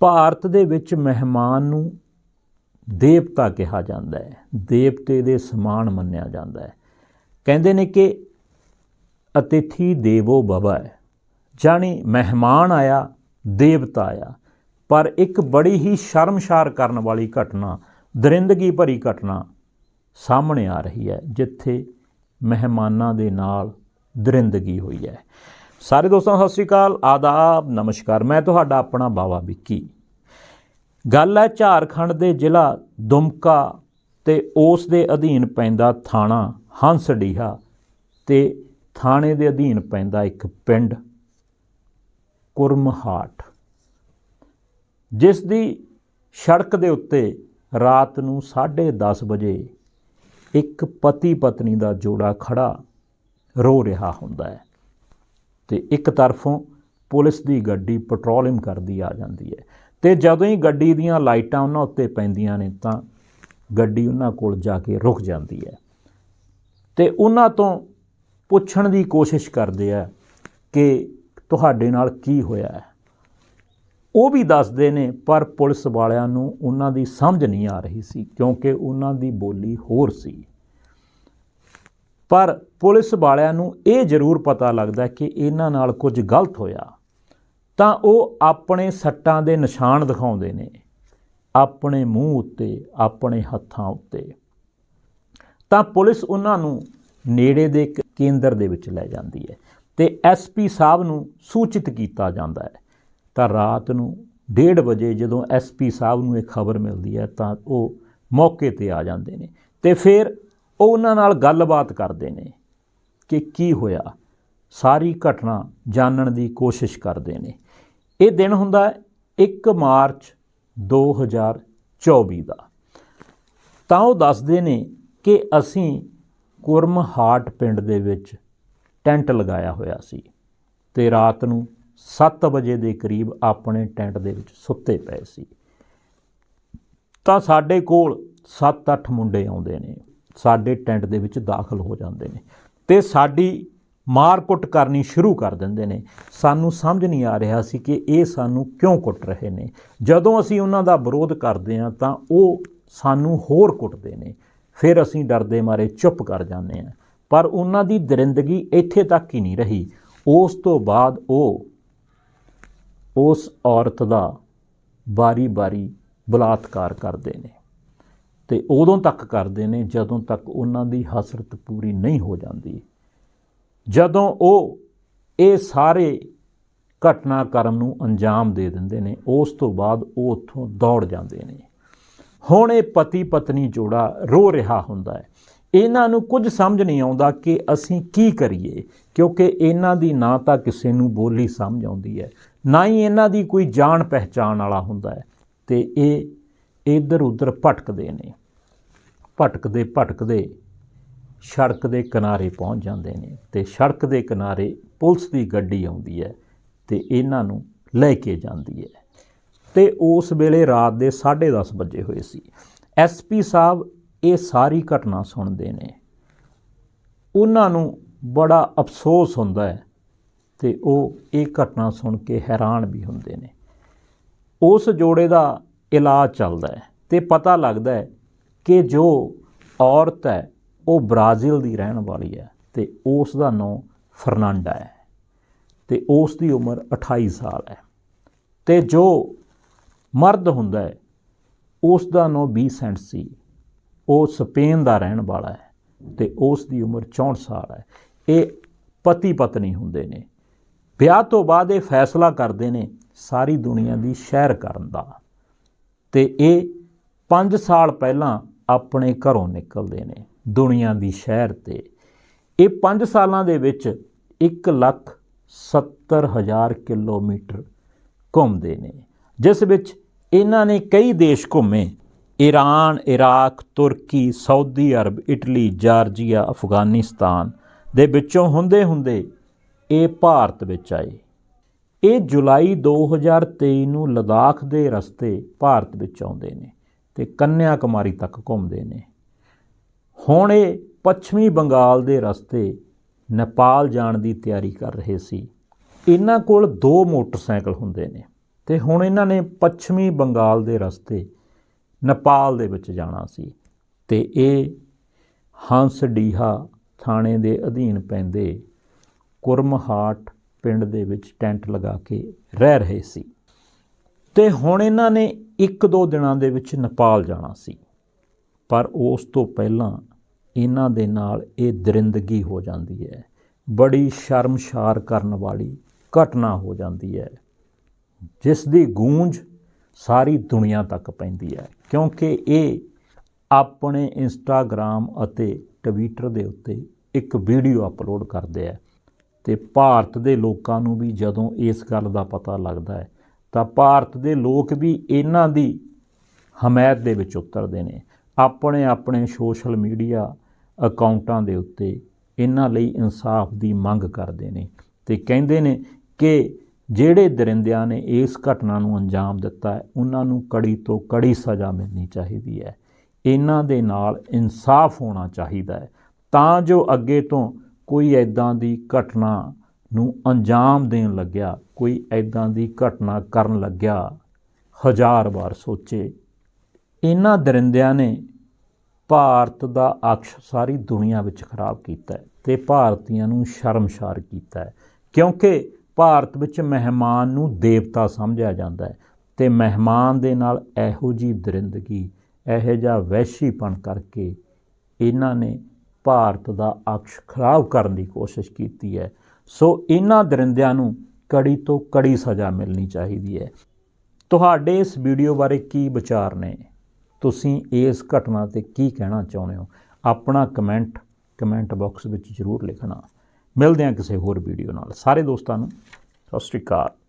ਭਾਰਤ ਦੇ ਵਿੱਚ ਮਹਿਮਾਨ ਨੂੰ ਦੇਵਤਾ ਕਿਹਾ ਜਾਂਦਾ ਹੈ। ਦੇਵਤੇ ਦੇ ਸਮਾਨ ਮੰਨਿਆ ਜਾਂਦਾ ਹੈ। ਕਹਿੰਦੇ ਨੇ ਕਿ ਅਤਿਥੀ ਦੇਵੋ ਭਵ। ਹੈ ਜਾਣੀ ਮਹਿਮਾਨ ਆਇਆ, ਦੇਵਤਾ ਆਇਆ। ਪਰ ਇੱਕ ਬੜੀ ਹੀ ਸ਼ਰਮਸ਼ਾਰ ਕਰਨ ਵਾਲੀ ਘਟਨਾ, ਦਰਿੰਦਗੀ ਭਰੀ ਘਟਨਾ ਸਾਹਮਣੇ ਆ ਰਹੀ ਹੈ, ਜਿੱਥੇ ਮਹਿਮਾਨਾਂ ਦੇ ਨਾਲ ਦਰਿੰਦਗੀ ਹੋਈ ਹੈ। ਸਾਰੇ ਦੋਸਤਾਂ, ਸਤਿ ਸ੍ਰੀ ਅਕਾਲ। ਆਦਾਬ, ਨਮਸਕਾਰ। ਮੈਂ ਤੁਹਾਡਾ ਆਪਣਾ ਬਾਵਾ ਵਿੱਕੀ। ਗੱਲ ਹੈ ਝਾਰਖੰਡ ਦੇ ਜ਼ਿਲ੍ਹਾ ਦੁਮਕਾ ਤੇ ਉਸ ਦੇ ਅਧੀਨ ਪੈਂਦਾ ਥਾਣਾ ਹੰਸਡੀਹਾ ਤੇ ਥਾਣੇ ਦੇ ਅਧੀਨ ਪੈਂਦਾ ਇੱਕ ਪਿੰਡ, ਕੁਰਮਹਾਟ। ਜਿਸ ਦੀ ਸੜਕ ਦੇ ਉੱਤੇ ਰਾਤ ਨੂੰ 10:30 ਵਜੇ ਇੱਕ ਪਤੀ ਪਤਨੀ ਦਾ ਜੋੜਾ ਖੜਾ ਰੋ ਰਿਹਾ ਹੁੰਦਾ ਹੈ। ਤੇ ਇੱਕ ਤਰਫੋਂ ਪੁਲਿਸ ਦੀ ਗੱਡੀ ਪੈਟਰੋਲਿੰਗ ਕਰਦੀ ਆ ਜਾਂਦੀ ਹੈ। ਤੇ ਜਦੋਂ ਹੀ ਗੱਡੀ ਦੀਆਂ ਲਾਈਟਾਂ ਉਹਨਾਂ ਉੱਤੇ ਪੈਂਦੀਆਂ ਨੇ ਤਾਂ ਗੱਡੀ ਉਹਨਾਂ ਕੋਲ ਜਾ ਕੇ ਰੁਕ ਜਾਂਦੀ ਹੈ। ਤੇ ਉਹਨਾਂ ਤੋਂ ਪੁੱਛਣ ਦੀ ਕੋਸ਼ਿਸ਼ ਕਰਦੇ ਆ ਕਿ ਤੁਹਾਡੇ ਨਾਲ ਕੀ ਹੋਇਆ ਹੈ। ਉਹ ਵੀ ਦੱਸਦੇ ਨੇ, ਪਰ ਪੁਲਿਸ ਵਾਲਿਆਂ ਨੂੰ ਉਹਨਾਂ ਦੀ ਸਮਝ ਨਹੀਂ ਆ ਰਹੀ ਸੀ ਕਿਉਂਕਿ ਉਹਨਾਂ ਦੀ ਬੋਲੀ ਹੋਰ ਸੀ। ਪਰ ਪੁਲਿਸ ਵਾਲਿਆਂ ਨੂੰ ਇਹ ਜ਼ਰੂਰ ਪਤਾ ਲੱਗਦਾ ਕਿ ਇਹਨਾਂ ਨਾਲ ਕੁਝ ਗਲਤ ਹੋਇਆ। ਤਾਂ ਉਹ ਆਪਣੇ ਸੱਟਾਂ ਦੇ ਨਿਸ਼ਾਨ ਦਿਖਾਉਂਦੇ ਨੇ, ਆਪਣੇ ਮੂੰਹ ਉੱਤੇ, ਆਪਣੇ ਹੱਥਾਂ ਉੱਤੇ। ਤਾਂ ਪੁਲਿਸ ਉਹਨਾਂ ਨੂੰ ਨੇੜੇ ਦੇ ਕੇਂਦਰ ਦੇ ਵਿੱਚ ਲੈ ਜਾਂਦੀ ਹੈ ਤੇ ਐਸਪੀ ਸਾਹਿਬ ਨੂੰ ਸੂਚਿਤ ਕੀਤਾ ਜਾਂਦਾ ਹੈ। ਤਾਂ ਰਾਤ ਨੂੰ 1:30 ਵਜੇ ਜਦੋਂ ਐਸਪੀ ਸਾਹਿਬ ਨੂੰ ਇਹ ਖਬਰ ਮਿਲਦੀ ਹੈ ਤਾਂ ਉਹ ਮੌਕੇ ਤੇ ਆ ਜਾਂਦੇ ਨੇ ਤੇ ਫਿਰ ਉਹ ਉਹਨਾਂ ਨਾਲ ਗੱਲਬਾਤ ਕਰਦੇ ਨੇ ਕਿ ਕੀ ਹੋਇਆ। ਸਾਰੀ ਘਟਨਾ ਜਾਣਨ ਦੀ ਕੋਸ਼ਿਸ਼ ਕਰਦੇ ਨੇ। ਇਹ ਦਿਨ ਹੁੰਦਾ ਹੈ 1 ਮਾਰਚ 2024 ਦਾ। ਤਾਂ ਉਹ ਦੱਸਦੇ ਨੇ ਕਿ ਅਸੀਂ ਕੁਰਮਹਾਟ ਪਿੰਡ ਦੇ ਵਿੱਚ ਟੈਂਟ ਲਗਾਇਆ ਹੋਇਆ ਸੀ ਤੇ ਰਾਤ ਨੂੰ 7 ਵਜੇ ਦੇ ਕਰੀਬ ਆਪਣੇ ਟੈਂਟ ਦੇ ਵਿੱਚ ਸੁੱਤੇ ਪਏ ਸੀ। ਤਾਂ ਸਾਡੇ ਕੋਲ 7-8 ਮੁੰਡੇ ਆਉਂਦੇ ਨੇ। ਸਾਡੇ ਟੈਂਟ ਦੇ ਵਿੱਚ ਦਾਖਲ ਹੋ ਜਾਂਦੇ ਨੇ। ਤੇ ਸਾਡੀ ਮਾਰ-ਕੁੱਟ ਕਰਨੀ ਸ਼ੁਰੂ ਕਰ ਦਿੰਦੇ ਨੇ। ਸਾਨੂੰ ਸਮਝ ਨਹੀਂ ਆ ਰਿਹਾ ਸੀ ਕਿ ਇਹ ਸਾਨੂੰ ਕਿਉਂ ਕੁੱਟ ਰਹੇ ਨੇ। ਜਦੋਂ ਅਸੀਂ ਉਹਨਾਂ ਦਾ ਵਿਰੋਧ ਕਰਦੇ ਹਾਂ ਤਾਂ ਉਹ ਸਾਨੂੰ ਹੋਰ ਕੁੱਟਦੇ ਨੇ। ਫਿਰ ਅਸੀਂ ਡਰਦੇ ਮਾਰੇ ਚੁੱਪ ਕਰ ਜਾਂਦੇ ਹਾਂ। ਪਰ ਉਹਨਾਂ ਦੀ ਦਰਿੰਦਗੀ ਇੱਥੇ ਤੱਕ ਹੀ ਨਹੀਂ ਰਹੀ। ਉਸ ਤੋਂ ਬਾਅਦ ਉਹ ਉਸ ਔਰਤ ਦਾ ਬਾਰੀ-ਬਾਰੀ ਬਲਾਤਕਾਰ ਕਰਦੇ ਨੇ। ਤੇ ਉਦੋਂ ਤੱਕ ਕਰਦੇ ਨੇ ਜਦੋਂ ਤੱਕ ਉਹਨਾਂ ਦੀ ਹਸਰਤ ਪੂਰੀ ਨਹੀਂ ਹੋ ਜਾਂਦੀ। ਜਦੋਂ ਉਹ ਇਹ ਸਾਰੇ ਘਟਨਾਕ੍ਰਮ ਨੂੰ ਅੰਜਾਮ ਦੇ ਦਿੰਦੇ ਨੇ, ਉਸ ਤੋਂ ਬਾਅਦ ਉਹ ਉੱਥੋਂ ਦੌੜ ਜਾਂਦੇ ਨੇ। ਹੁਣ ਇਹ ਪਤੀ ਪਤਨੀ ਜੋੜਾ ਰੋ ਰਿਹਾ ਹੁੰਦਾ ਹੈ। ਇਹਨਾਂ ਨੂੰ ਕੁਝ ਸਮਝ ਨਹੀਂ ਆਉਂਦਾ ਕਿ ਅਸੀਂ ਕੀ ਕਰੀਏ, ਕਿਉਂਕਿ ਇਹਨਾਂ ਦੀ ਨਾ ਤਾਂ ਕਿਸੇ ਨੂੰ ਬੋਲੀ ਸਮਝ ਆਉਂਦੀ ਹੈ, ਨਾ ਹੀ ਇਹਨਾਂ ਦੀ ਕੋਈ ਜਾਣ ਪਹਿਚਾਣ ਵਾਲਾ ਹੁੰਦਾ ਹੈ। ਤੇ ਇਹ ਇੱਧਰ ਉੱਧਰ ਭਟਕਦੇ ਨੇ। ਭਟਕਦੇ ਭਟਕਦੇ ਸੜਕ ਦੇ ਕਿਨਾਰੇ ਪਹੁੰਚ ਜਾਂਦੇ ਨੇ ਤੇ ਸੜਕ ਦੇ ਕਿਨਾਰੇ ਪੁਲਿਸ ਦੀ ਗੱਡੀ ਆਉਂਦੀ ਹੈ ਤੇ ਇਹਨਾਂ ਨੂੰ ਲੈ ਕੇ ਜਾਂਦੀ ਹੈ। ਤੇ ਉਸ ਵੇਲੇ ਰਾਤ ਦੇ 10:30 ਵਜੇ ਹੋਏ ਸੀ। ਐਸਪੀ ਸਾਹਿਬ ਇਹ ਸਾਰੀ ਘਟਨਾ ਸੁਣਦੇ ਨੇ। ਉਹਨਾਂ ਨੂੰ ਬੜਾ ਅਫਸੋਸ ਹੁੰਦਾ ਹੈ ਤੇ ਉਹ ਇਹ ਘਟਨਾ ਸੁਣ ਕੇ ਹੈਰਾਨ ਵੀ ਹੁੰਦੇ ਨੇ। ਉਸ ਜੋੜੇ ਦਾ ਇਲਾਜ ਚੱਲਦਾ ਹੈ ਤੇ ਪਤਾ ਲੱਗਦਾ ਹੈ ਕਿ ਜੋ ਔਰਤ ਹੈ, ਉਹ ਬ੍ਰਾਜ਼ੀਲ ਦੀ ਰਹਿਣ ਵਾਲੀ ਹੈ ਤੇ ਉਸ ਦਾ ਨਾਮ ਫਰਨਾਂਡਾ ਹੈ ਤੇ ਉਸ ਦੀ ਉਮਰ 28 ਸਾਲ ਹੈ ਤੇ ਜੋ ਮਰਦ ਹੁੰਦਾ ਹੈ, ਉਸ ਦਾ ਨਾਮ ਬੀਸੈਂਟ ਸੀ। ਉਹ ਸਪੇਨ ਦਾ ਰਹਿਣ ਵਾਲਾ ਹੈ ਤੇ ਉਸ ਦੀ ਉਮਰ 64 ਸਾਲ ਹੈ। ਇਹ ਪਤੀ ਪਤਨੀ ਹੁੰਦੇ ਨੇ। ਵਿਆਹ ਤੋਂ ਬਾਅਦ ਇਹ ਫੈਸਲਾ ਕਰਦੇ ਨੇ ਸਾਰੀ ਦੁਨੀਆ ਦੀ ਸ਼ਹਿਰ ਕਰਨ ਦਾ। ਤੇ ਇਹ 5 ਸਾਲ ਪਹਿਲਾਂ ਆਪਣੇ ਘਰੋਂ ਨਿਕਲਦੇ ਨੇ, ਦੁਨੀਆ ਦੀ ਸ਼ਹਿਰ ਤੇ। ਇਹ 5 ਸਾਲਾਂ ਦੇ ਵਿੱਚ 1 ਲੱਖ 70 ਹਜ਼ਾਰ ਕਿਲੋਮੀਟਰ ਘੁੰਮਦੇ ਨੇ, ਜਿਸ ਵਿੱਚ ਇਹਨਾਂ ਨੇ ਕਈ ਦੇਸ਼ ਘੁੰਮੇ। ਈਰਾਨ, ਇਰਾਕ, ਤੁਰਕੀ, Saudi Arab, Italy, Georgia, Afghanistan ਦੇ ਵਿੱਚੋਂ ਹੁੰਦੇ ਹੁੰਦੇ ਇਹ ਭਾਰਤ ਵਿੱਚ ਆਏ। ਇਹ ਜੁਲਾਈ 2023 ਨੂੰ ਲਦਾਖ ਦੇ ਰਸਤੇ ਭਾਰਤ ਵਿੱਚ ਆਉਂਦੇ ਨੇ। ਤੇ ਕੰਨਿਆ ਕੁਮਾਰੀ ਤੱਕ ਘੁੰਮਦੇ ਨੇ। ਹੁਣ ਇਹ ਪੱਛਮੀ ਬੰਗਾਲ ਦੇ ਰਸਤੇ ਨੇਪਾਲ ਜਾਣ ਦੀ ਤਿਆਰੀ ਕਰ ਰਹੇ ਸੀ। ਇਹਨਾਂ ਕੋਲ ਦੋ ਮੋਟਰਸਾਈਕਲ ਹੁੰਦੇ ਨੇ ਤੇ ਹੁਣ ਇਹਨਾਂ ਨੇ ਪੱਛਮੀ ਬੰਗਾਲ ਦੇ ਰਸਤੇ ਨੇਪਾਲ ਦੇ ਵਿੱਚ ਜਾਣਾ ਸੀ ਤੇ ਇਹ ਹੰਸਡੀਹਾ ਥਾਣੇ ਦੇ ਅਧੀਨ ਪੈਂਦੇ ਕੁਰਮਹਾਟ ਪਿੰਡ ਦੇ ਵਿੱਚ ਟੈਂਟ ਲਗਾ ਕੇ ਰਹਿ ਰਹੇ ਸੀ। ਤੇ ਹੁਣ ਇਹਨਾਂ ਨੇ ਇੱਕ ਦੋ ਦਿਨਾਂ ਦੇ ਵਿੱਚ ਨੇਪਾਲ ਜਾਣਾ ਸੀ। ਪਰ ਉਸ ਤੋਂ ਪਹਿਲਾਂ ਇਹਨਾਂ ਦੇ ਨਾਲ ਇਹ ਦਰਿੰਦਗੀ ਹੋ ਜਾਂਦੀ ਹੈ। ਬੜੀ ਸ਼ਰਮਸ਼ਾਰ ਕਰਨ ਵਾਲੀ ਘਟਨਾ ਹੋ ਜਾਂਦੀ ਹੈ। ਜਿਸ ਦੀ ਗੂੰਜ ਸਾਰੀ ਦੁਨੀਆ ਤੱਕ ਪੈਂਦੀ ਹੈ। ਕਿਉਂਕਿ ਇਹ ਆਪਣੇ ਇੰਸਟਾਗ੍ਰam ਅਤੇ ਟਵਿੱਟਰ ਦੇ ਉੱਤੇ ਇੱਕ ਵੀਡੀਓ ਅਪਲੋਡ ਕਰਦੇ ਆ ਤੇ ਭਾਰਤ ਦੇ ਲੋਕਾਂ ਨੂੰ ਵੀ ਜਦੋਂ ਇਸ ਗੱਲ ਦਾ ਪਤਾ ਲੱਗਦਾ ਹੈ ਤਾਂ ਭਾਰਤ ਦੇ ਲੋਕ ਵੀ ਇਹਨਾਂ ਦੀ ਹਮਾਇਤ ਦੇ ਵਿੱਚ ਉਤਰਦੇ ਨੇ। ਆਪਣੇ ਆਪਣੇ ਸੋਸ਼ਲ ਮੀਡੀਆ ਅਕਾਊਂਟਾਂ ਦੇ ਉੱਤੇ ਇਹਨਾਂ ਲਈ ਇਨਸਾਫ ਦੀ ਮੰਗ ਕਰਦੇ ਨੇ ਤੇ ਕਹਿੰਦੇ ਨੇ ਕਿ ਜਿਹੜੇ ਦਰਿੰਦਿਆਂ ਨੇ ਇਸ ਘਟਨਾ ਨੂੰ ਅੰਜਾਮ ਦਿੱਤਾ ਹੈ, ਉਹਨਾਂ ਨੂੰ ਕੜੀ ਤੋਂ ਕੜੀ ਸਜ਼ਾ ਮਿਲਣੀ ਚਾਹੀਦੀ ਹੈ। ਇਹਨਾਂ ਦੇ ਨਾਲ ਇਨਸਾਫ ਹੋਣਾ ਚਾਹੀਦਾ ਹੈ। ਤਾਂ ਜੋ ਅੱਗੇ ਤੋਂ ਕੋਈ ਐਦਾਂ ਦੀ ਘਟਨਾ ਨੂੰ ਅੰਜਾਮ ਦੇਣ ਲੱਗਿਆ, ਕੋਈ ਐਦਾਂ ਦੀ ਘਟਨਾ ਕਰਨ ਲੱਗਿਆ। ਹਜ਼ਾਰ ਵਾਰ ਸੋਚੇ। ਇਹਨਾਂ ਦਰਿੰਦਿਆਂ ਨੇ ਭਾਰਤ ਦਾ ਅਕਸ਼ ਸਾਰੀ ਦੁਨੀਆ ਵਿੱਚ ਖਰਾਬ ਕੀਤਾ ਹੈ ਤੇ ਭਾਰਤੀਆਂ ਨੂੰ ਸ਼ਰਮਸ਼ਾਰ ਕੀਤਾ ਹੈ, ਕਿਉਂਕਿ ਭਾਰਤ ਵਿੱਚ ਮਹਿਮਾਨ ਨੂੰ ਦੇਵਤਾ ਸਮਝਿਆ ਜਾਂਦਾ ਹੈ ਤੇ ਮਹਿਮਾਨ ਦੇ ਨਾਲ ਇਹੋ ਜੀ ਦਰਿੰਦਗੀ, ਇਹੋ ਜਿਹਾ ਵੈਸ਼ੀਪਣ ਕਰਕੇ ਇਹਨਾਂ ਨੇ ਭਾਰਤ ਦਾ ਅਕਸ਼ ਖਰਾਬ ਕਰਨ ਦੀ ਕੋਸ਼ਿਸ਼ ਕੀਤੀ ਹੈ। ਸੋ ਇਹਨਾਂ ਦਰਿੰਦਿਆਂ ਨੂੰ ਕੜੀ ਤੋਂ ਕੜੀ ਸਜ਼ਾ ਮਿਲਣੀ ਚਾਹੀਦੀ ਹੈ। ਤੁਹਾਡੇ ਇਸ ਵੀਡੀਓ ਬਾਰੇ ਕੀ ਵਿਚਾਰ ਨੇ? ਤੁਸੀਂ ਇਸ ਘਟਨਾ ਤੇ ਕੀ ਕਹਿਣਾ ਚਾਹੁੰਦੇ ਹੋ? ਆਪਣਾ ਕਮੈਂਟ ਕਮੈਂਟ ਬਾਕਸ ਵਿੱਚ ਜ਼ਰੂਰ ਲਿਖਣਾ। ਮਿਲਦੇ ਹਾਂ ਕਿਸੇ ਹੋਰ ਵੀਡੀਓ ਨਾਲ। ਸਾਰੇ ਦੋਸਤਾਂ ਨੂੰ ਸਤਿ ਸ਼੍ਰੀ ਅਕਾਲ।